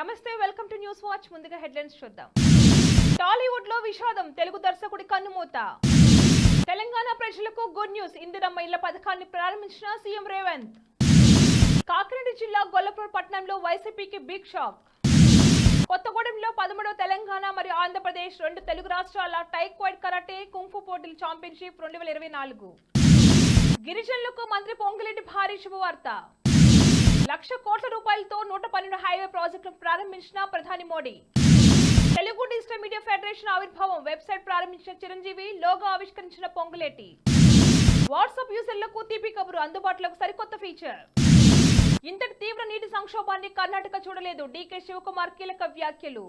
నమస్తే welcome to news watch ముందుగా headlines చూద్దాం. టాలీవుడ్లో విషాదం తెలుగు దర్శకుడి కన్నుమూత. తెలంగాణ ప్రజలకు గుడ్ న్యూస్ ఇందిరమ్మ ఇళ్ళ పథకాన్ని ప్రారంభించిన సీఎం రేవంత్. కాకినాడ జిల్లా గొల్లపూర్ పట్టణంలో వైసీపీకి బిగ్ షాక్ కొత్తగూడెంలో పదమూడవ తెలంగాణ మరియు ఆంధ్రప్రదేశ్ రెండు తెలుగు రాష్ట్రాల టైక్వైడ్ కరాటే కుంఫు పోటీల ఛాంపియన్షిప్ రెండు వేల ఇరవై నాలుగు. గిరిజనులకు మంత్రి పొంగులేటి భారీ శుభవార్త. లక్ష కోట్ల రూపాయలతో నూట పన్నెండు హైవే ప్రాజెక్టును ప్రారంభించిన ప్రధాని Modi. Telugu digital media federation ఆవిర్భావం వెబ్సైట్ ప్రారంభించిన చిరంజీవి లోగో ఆవిష్కరించిన పొంగులేటి. వాట్సాప్ యూజర్లకు తీపి కబురు అందుబాటులోకి సరికొత్త ఫీచర్. ఇంతటి తీవ్ర నీటి సంక్షోభాన్ని కర్ణాటక చూడలేదు డీకే శివకుమార్ కీలక వ్యాఖ్యలు.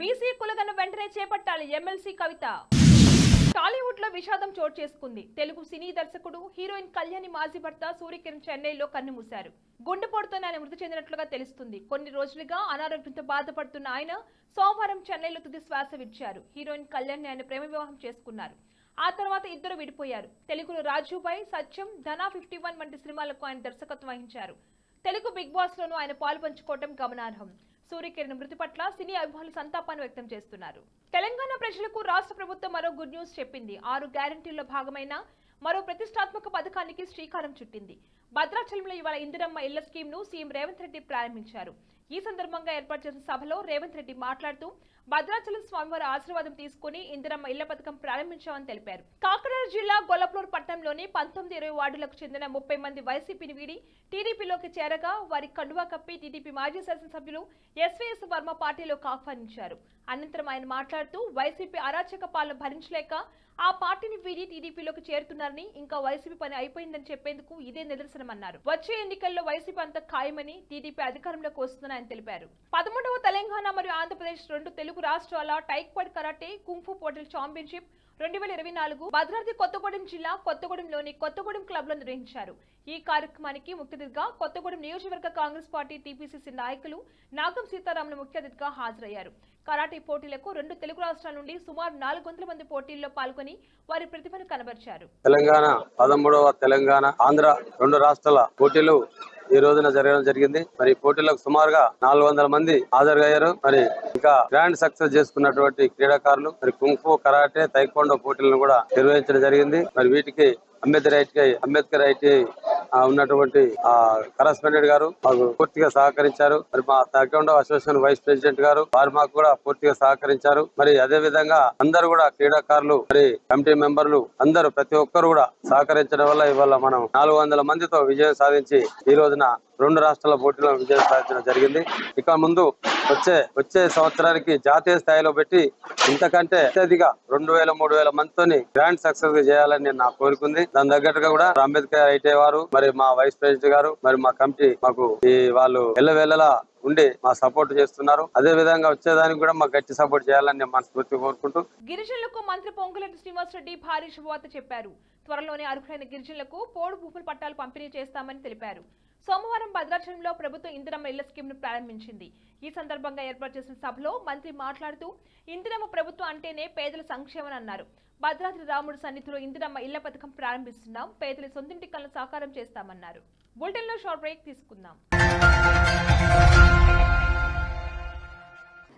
బీసీ కులగన వెంటనే చేపట్టాలి ఎమ్మెల్సీ కవిత. టాలీవుడ్లో విషాదం చోటు చేసుకుంది. తెలుగు సినీ దర్శకుడు హీరోయిన్ కళ్యాణి మాజీ భర్త సూర్యకిరణ్ చెన్నైలో కన్నుమూశారు గుండెపోటుతోనే ఆయన మృతి చెందినట్లుగా తెలుస్తుంది. కొన్ని రోజులుగా అనారోగ్యంతో బాధపడుతున్న ఆయన సోమవారం చెన్నైలో తుది శ్వాస విడిచారు. హీరోయిన్ కళ్యాణ్ని ఆయన ప్రేమ వివాహం చేసుకున్నారు. ఆ తర్వాత ఇద్దరు విడిపోయారు. తెలుగులో రాజుబాయ్ సత్యం ధనా ఫిఫ్టీ వన్ వంటి సినిమాలకు ఆయన దర్శకత్వం వహించారు. తెలుగు బిగ్ బాస్ లోనూ ఆయన పాలు పంచుకోవడం గమనార్హం. సూర్యకిరణ్ మృతి పట్ల సినీ అభిమానులు సంతాపాన్ని వ్యక్తం చేస్తున్నారు. తెలంగాణ ప్రజలకు రాష్ట్ర ప్రభుత్వం మరో గుడ్ న్యూస్ చెప్పింది. ఆరు గ్యారంటీల్లో భాగమైన మరో ప్రతిష్టాత్మక పథకానికి శ్రీకారం చుట్టింది. భద్రాచలంలో ఇవాళ ఇందిరమ్మ ఇళ్ళ స్కీమ్ను సీఎం రేవంత్ రెడ్డి ప్రారంభించారు. ఈ సందర్భంగా ఏర్పాటు చేసిన సభలో రేవంత్ రెడ్డి మాట్లాడుతూ భద్రాచలం స్వామివారి ఆశీర్వాదం తీసుకుని ఇందిరమ్మ ఇళ్ళ పథకం ప్రారంభించామని తెలిపారు. కాకినాడ జిల్లా గొల్లపూర్ పట్టణంలోని పంతొమ్మిది ఇరవై వార్డులకు చెందిన ముప్పై మంది వైసీపీని వీడి టీడీపీలోకి చేరగా వారి కండువా కప్పి టీడీపీ మాజీ శాసనసభ్యులు ఎస్వీఎస్ వర్మ పార్టీలోకి ఆహ్వానించారు అనంతరం ఆయన మాట్లాడుతూ వైసీపీ అరాచక పాలన భరించలేక ఆ పార్టీని వీడి టీడీపీలోకి చేరుతున్నారని ఇంకా వైసీపీ పని అయిపోయిందని చెప్పేందుకు ఇదే నిదర్శనమన్నారు. వచ్చే ఎన్నికల్లో వైసీపీ అంత ఖాయమని టీడీపీ అధికారంలోకి వస్తుందని ఆయన తెలిపారు. పదమూడవ తెలంగాణ మరియు ఆంధ్రప్రదేశ్ రెండు తెలుగు రాష్ట్రాల టైక్వాడ్ కరాటే కుంఫు పోటీల ఛాంపియన్షిప్ రెండు వేల ఇరవై నాలుగు భద్రాద్రి కొత్తగూడెం జిల్లా కొత్తగూడెంలోని కొత్తగూడెం క్లబ్లో నిర్వహించారు. ఈ కార్యక్రమానికి ముఖ్య అతిథిగా కొత్తగూడెం నియోజకవర్గ కాంగ్రెస్ పార్టీ టీపీసీసీ నాయకులు నాగం సీతారాములు ముఖ్య అతిథిగా హాజరయ్యారు. కరాటే పోటీలకు రెండు తెలుగు రాష్ట్రాల నుండి సుమారు నాలుగు వందల మంది పోటీల్లో పాల్గొని వారి ప్రతిభను కనబరిచారు. తెలంగాణ పదమూడవ తెలంగాణ ఆంధ్ర రెండు రాష్ట్రాల పోటీలు ఈ రోజున జరగడం జరిగింది. మరి పోటీలకు సుమారుగా నాలుగు వందల మంది హాజరయ్యారు. మరి ఇంకా గ్రాండ్ సక్సెస్ చేసుకున్నటువంటి క్రీడాకారులు మరి కుంకు కరాటే తైకోండో పోటీలను కూడా నిర్వహించడం జరిగింది. మరి వీటికి అంబేద్కర్ ఐటీ అంబేద్కర్ ఐటీ ఉన్నటువంటి ఆ కరస్పాండెంట్ గారు మాకు పూర్తిగా సహకరించారు. మరి మా తగ్గండ అసోసియేషన్ వైస్ ప్రెసిడెంట్ గారు వారు మాకు కూడా పూర్తిగా సహకరించారు. మరి అదే విధంగా అందరూ కూడా క్రీడాకారులు మరి కమిటీ మెంబర్లు అందరూ ప్రతి ఒక్కరు కూడా సహకరించడం వల్ల ఇవాళ మనం నాలుగు వందల మందితో విజయం సాధించి ఈ రోజున రెండు రాష్ట్రాల పోటీలో విజయం సాధించడం జరిగింది. ఇక ముందు వచ్చే వచ్చే సంవత్సరానికి జాతీయ స్థాయిలో పెట్టి ఇంతకంటే అత్యధిక రెండు వేల మూడు వేల మందితోని గ్రాండ్ సక్సెస్గా చేయాలని నేను నా కోరుకుంది. దాని తగ్గట్టుగా కూడా అంబేద్కర్ ఐటీ వారు మరి మా వైస్ ప్రెసిడెంట్ గారు మరి మా కమిటీ మాకు ఈ వాళ్ళు ఎల్లవేళలా ఉండి మా సపోర్ట్ చేస్తున్నారు. అదే విధంగా వచ్చేదానికి కూడా మాకు గట్టి సపోర్ట్ చేయాలని నేను మనస్ఫూర్తిగా కోరుకుంటూ. గిరిజనులకు మంత్రి పొంగులెడ్డి శ్రీనివాస్ రెడ్డి భారీ శుభవార్త చెప్పారు. త్వరలోనే అర్హులైన గిరిజనులకు పోడు భూముల పట్టాలు పంపిణీ చేస్తామని తెలిపారు. సోమవారం భద్రాచలంలో ప్రభుత్వం ఇందిరమ్మ ఇళ్ళ స్కీమ్ను ప్రారంభించింది. ఈ సందర్భంగా ఏర్పాటు చేసిన సభలో మంత్రి మాట్లాడుతూ ఇందిరమ్మ ప్రభుత్వం అంటేనే పేదల సంక్షేమం అన్నారు. భద్రాద్రి రాముడు సన్నిధిలో ఇందిరమ్మ ఇళ్ళ పథకం ప్రారంభిస్తున్నాం పేదల సొంతింటి కలను సాకారం చేస్తామన్నారు. బులెటిన్లో షార్ట్ బ్రేక్ తీసుకుందాం.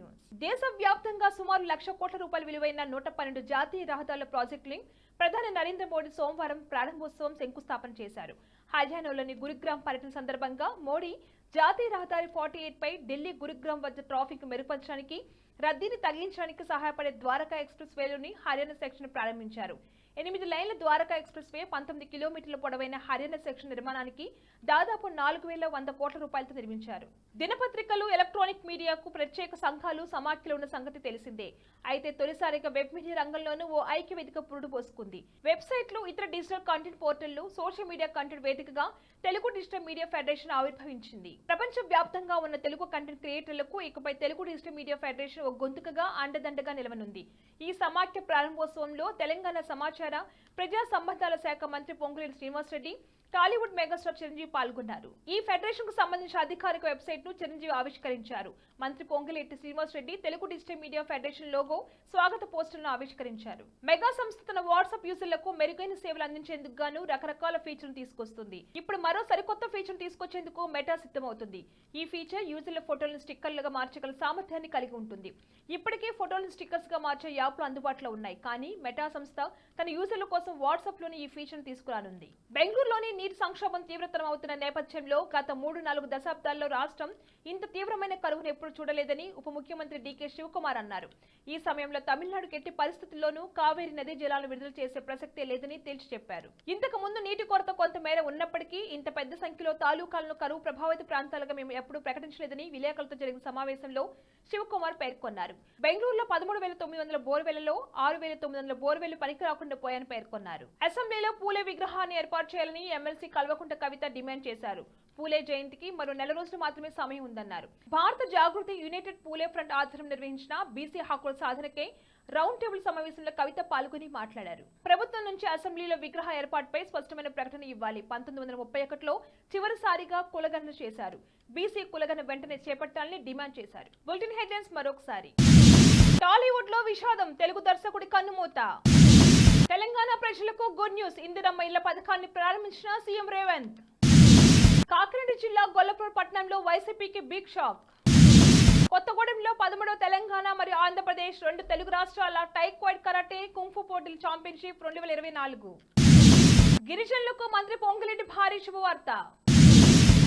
న్యూస్. దేశవ్యాప్తంగా సుమారు లక్ష కోట్ల రూపాయల విలువైన నూట పన్నెండు జాతీయ రహదారుల ప్రాజెక్టులు ప్రధాని నరేంద్ర మోడీ సోమవారం ప్రారంభోత్సవం శంకుస్థాపన చేశారు. హర్యానాలోని గురుగ్రామ్ పర్యటన సందర్భంగా మోడీ జాతీయ రహదారి ఫార్టీ ఎయిట్ పై ఢిల్లీ గురుగ్రామ్ వద్ద ట్రాఫిక్ మెరుగుపరచడానికి రద్దీని తగ్గించడానికి సహాయపడే ద్వారకా ఎక్స్ప్రెస్ వేలోని హర్యానా సెక్షన్ ప్రారంభించారు. ఎనిమిది లైన్ల ద్వారకా ఎక్స్ప్రెస్ వే పంతొమ్మిది కిలోమీటర్ల పొడవైన హర్యానా సెక్షన్ నిర్మాణానికి దాదాపు నాలుగు వేల వంద కోట్ల రూపాయలతో నిర్మించారు. దినపత్రికలు ఎలక్ట్రానిక్ మీడియాకు ప్రత్యేక సంఘాలు సమాఖ్యలు ఉన్న సంగతి తెలిసిందే. అయితే తొలిసారిగా వెబ్ మీడియా రంగంలోనూ ఓ ఐక్య వేదిక పురుడు పోసుకుంది. వెబ్సైట్లు ఇతర డిజిటల్ కంటెంట్ పోర్టళ్ళు సోషల్ మీడియా కంటెంట్ వేదికగా తెలుగు డిజిటల్ మీడియా ఫెడరేషన్ ఆవిర్భవించింది. ప్రపంచ వ్యాప్తంగా ఉన్న తెలుగు కంటెంట్ క్రియేటర్లకు ఇకపై తెలుగు డిజిటల్ మీడియా ఫెడరేషన్ ఒక గొంతుకగా అండదండగా నిలవనుంది. ఈ సమాఖ్య ప్రారంభోత్సవంలో తెలంగాణ సమాచార ప్రజా సంబంధాల శాఖ మంత్రి పొంగులేటి శ్రీనివాసరెడ్డి టాలీవుడ్ మెగాస్టార్ చిరంజీవి పాల్గొన్నారు. ఈ ఫెడరేషన్కు సంబంధించిన అధికారిక వెబ్సైట్ను చిరంజీవి ఆవిష్కరించారు. మంత్రి Pongileti Srinivas Reddy Telugu digital media federation logo స్వాగత పోస్టులను ఆవిష్కరించారు. మెగా సంస్థ తన వాట్సాప్ యూజర్లకు మెరుగైన సేవలు అందించేందుకు గాను రకరకాల ఫీచర్ తీసుకొస్తుంది. ఇప్పుడు మరో సరికొత్త ఫీచర్ తీసుకొచ్చేందుకు మెటా సిద్ధమవుతుంది. ఈ ఫీచర్ యూజర్ల ఫోటోలను స్టిక్కర్లుగా మార్చగల సామర్థ్యాన్ని కలిగి ఉంటుంది. ఇప్పటికే ఫోటోలను స్టిక్కర్స్గా మార్చే యాప్లు అందుబాటులో ఉన్నాయి. కానీ మెటా సంస్థ తన యూజర్ల కోసం వాట్సాప్లోని ఈ ఫీచర్ తీసుకురానుంది. బెంగళూరులోని నీటి సంక్షోభం తీవ్రతరం అవుతున్న నేపథ్యంలో గత మూడు నాలుగు దశాబ్దాల్లో రాష్ట్రం ఇంత తీవ్రమైన కరువును ఎప్పుడు చూడలేదని ఉప ముఖ్యమంత్రి డీకే శివకుమార్ అన్నారు. ఈ సమయంలో తమిళనాడు ఎట్టి పరిస్థితుల్లోనూ కావేరీ నదీ జలాలను విడుదల చేసే ప్రసక్తే లేదని తేల్చి చెప్పారు. ఇంతకు ముందు నీటి కొరత కొంతమేర ఉన్నప్పటికీ ఇంత పెద్ద సంఖ్యలో తాలూకాలను కరువు ప్రభావిత ప్రాంతాలుగా మేము ఎప్పుడూ ప్రకటించలేదని విలేకరులతో జరిగిన సమావేశంలో శివకుమార్ పేర్కొన్నారు. బెంగళూరులో పదమూడు వేల తొమ్మిది వందల బోర్వెలలో ఆరు వేల తొమ్మిది వందల బోర్వెలు పనికి రాకుండా పోయాని పేర్కొన్నారు. అసెంబ్లీలో పూలే విగ్రహాన్ని ఏర్పాటు చేయాలని ఎమ్మెల్సీ కల్వకుంట కవిత డిమాండ్ చేశారు. పూలే జయంతికి మరో నెల రోజులు మాత్రమే సమయం ఉందన్నారు. భారత జాగృతి యునైటెడ్ పూలే ఫ్రంట్ ఆధ్వర్యం నిర్వహించిన బీసీ హక్కుల సాధనకై రౌండ్ టేబుల్ సమావేశంలో కవిత పాల్గొని మాట్లాడారు. ప్రభుత్వం నుంచి అసెంబ్లీలో విగ్రహ ఏర్పాటుపై స్పష్టమైన ప్రకటన ఇవ్వాలి. పంతొమ్మిది వందల ముప్పై ఒకటిలో చివరిసారిగా కులగణన చేశారు. బీసీ కులగణన వెంటనే చేపట్టాలని డిమాండ్ చేశారు. బులెటిన్ హెడ్లైన్స్ మరొకసారి. టాలీవుడ్లో విషాదం. తెలుగు దర్శకుడి కన్నుమూత. తెలంగాణ ప్రజలకు గుడ్ న్యూస్. ఇందిరమ్మ ఇళ్ళ పథకాన్ని ప్రారంభించిన సీఎం రేవంత్. కాకినాడ జిల్లా గొల్లపూర్ పట్టణంలో వైసీపీకి బిగ్ షాక్ కొత్తగూడెంలో పదమూడవ తెలంగాణ మరియు ఆంధ్రప్రదేశ్ రెండు తెలుగు రాష్ట్రాల టైక్వైడ్ కరాటే కుంఫు పోటీల ఛాంపియన్షిప్ రెండు వేల ఇరవై నాలుగు. గిరిజనులకు మంత్రి పొంగులేటి భారీ శుభవార్త.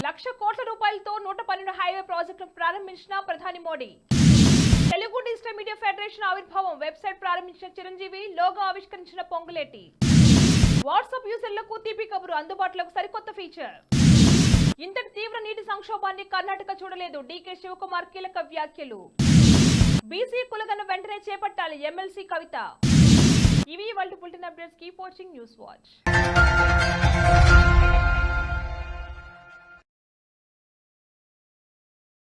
లక్ష కోట్ల రూపాయలతో నూట పన్నెండు హైవే ప్రాజెక్టును ప్రారంభించిన ప్రధాని Modi. Telugu digital media federation ఆవిర్భావం వెబ్సైట్ ప్రారంభించిన చిరంజీవి లోగో ఆవిష్కరించిన పొంగులేటి. వాట్సాప్ యూజర్లకు తీపి కబురు అందుబాటులోకి సరికొత్త ఫీచర్. ఇంతటి తీవ్ర నీటి సంక్షోభాన్ని కర్ణాటక చూడలేదు. డీకే శివకుమార్ కీలక వ్యాఖ్యలు. బీసీ కులగను వెంటనే చేపట్టాలి ఎమ్మెల్సీ కవిత. ఇవి వాళ్ళు bulletin updates. Keep watching news watch.